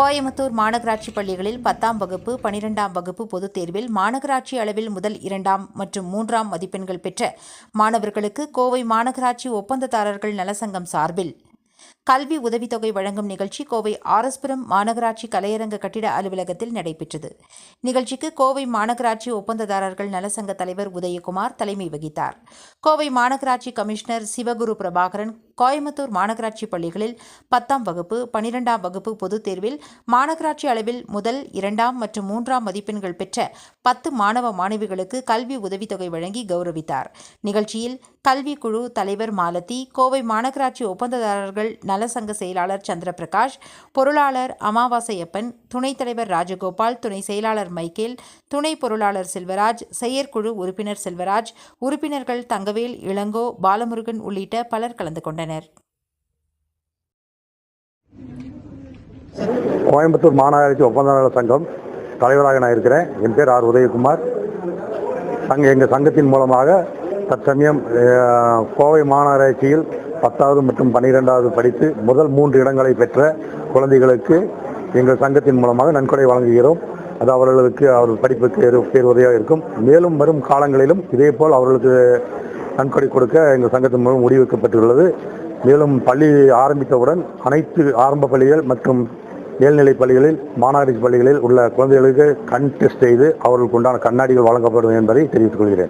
கோயம்புத்தூர் மாநகராட்சி பள்ளிகளில் பத்தாம் வகுப்பு பனிரெண்டாம் வகுப்பு பொதுத் தேர்வில் மாநகராட்சி அளவில் முதல் இரண்டாம் மற்றும் மூன்றாம் மதிப்பெண்கள் பெற்ற மாணவர்களுக்கு கோவை மாநகராட்சி ஒப்பந்ததாரர்கள் நலசங்கம் சார்பில் கல்வி உதவித்தொகை வழங்கும் நிகழ்ச்சி கோவை ஆரஸ்புரம் மாநகராட்சி கலையரங்க கட்டிட அலுவலகத்தில் நடைபெற்றது. நிகழ்ச்சிக்கு கோவை மாநகராட்சி ஒப்பந்ததாரர்கள் நலசங்க தலைவர் உதயகுமார் தலைமை வகித்தார். கோவை மாநகராட்சி கமிஷனர் சிவகுரு பிரபாகரன் கோயம்புத்தூர் மாநகராட்சி பள்ளிகளில் பத்தாம் வகுப்பு பனிரெண்டாம் வகுப்பு பொதுத் தேர்வில் மாநகராட்சி அளவில் முதல் இரண்டாம் மற்றும் மூன்றாம் மதிப்பெண்கள் பெற்ற பத்து மாணவ மாணவிகளுக்கு கல்வி உதவித்தொகை வழங்கி கௌரவித்தார். நிகழ்ச்சியில் கல்வி குழு தலைவர் மாலதி கோவை மாநகராட்சி ஒப்பந்ததாரர்கள் நலசங்க செயலாளர் சந்திரபிரகாஷ் பொருளாளர் அமாவாசையப்பன் துணைத் தலைவர் ராஜகோபால் துணை செயலாளர் மைக்கேல் துணை பொருளாளர் செல்வராஜ் செயற்குழு உறுப்பினர் செல்வராஜ் உறுப்பினர்கள் தங்கவேல் இளங்கோ பாலமுருகன் உள்ளிட்ட பலர் கலந்து கொண்டனர். கோயம்புத்தூர் மாநகராட்சி ஒப்பந்ததாரர் சங்கம் தலைவராக நான் இருக்கிறேன். என் பேர் ஆர் உதயகுமார். சங்க எங்கள் சங்கத்தின் மூலமாக தற்சமயம் கோவை மாநகராட்சியில் பத்தாவது மற்றும் பன்னிரெண்டாவது படித்து முதல் மூன்று இடங்களை பெற்ற குழந்தைகளுக்கு எங்கள் சங்கத்தின் மூலமாக நன்கொடை வழங்குகிறோம். அது அவர்களுக்கு அவர்கள் படிப்புக்கு ஒரு இருக்கும். மேலும் வரும் காலங்களிலும் இதேபோல் அவர்களுக்கு நன்கொடை கொடுக்க எங்கள் சங்கத்தின் மூலம் முடிவெடுக்கப்பட்டுள்ளது மேலும் பள்ளி ஆரம்பித்தவுடன் அனைத்து ஆரம்ப பள்ளிகள் மற்றும் மேல்நிலைப் பள்ளிகளில் மாநகராட்சி பள்ளிகளில் உள்ள குழந்தைகளுக்கு கண் டெஸ்ட் செய்து அவர்களுக்கு உண்டான கண்ணாடிகள் வழங்கப்படும் என்பதை தெரிவித்துக் கொள்கிறேன்.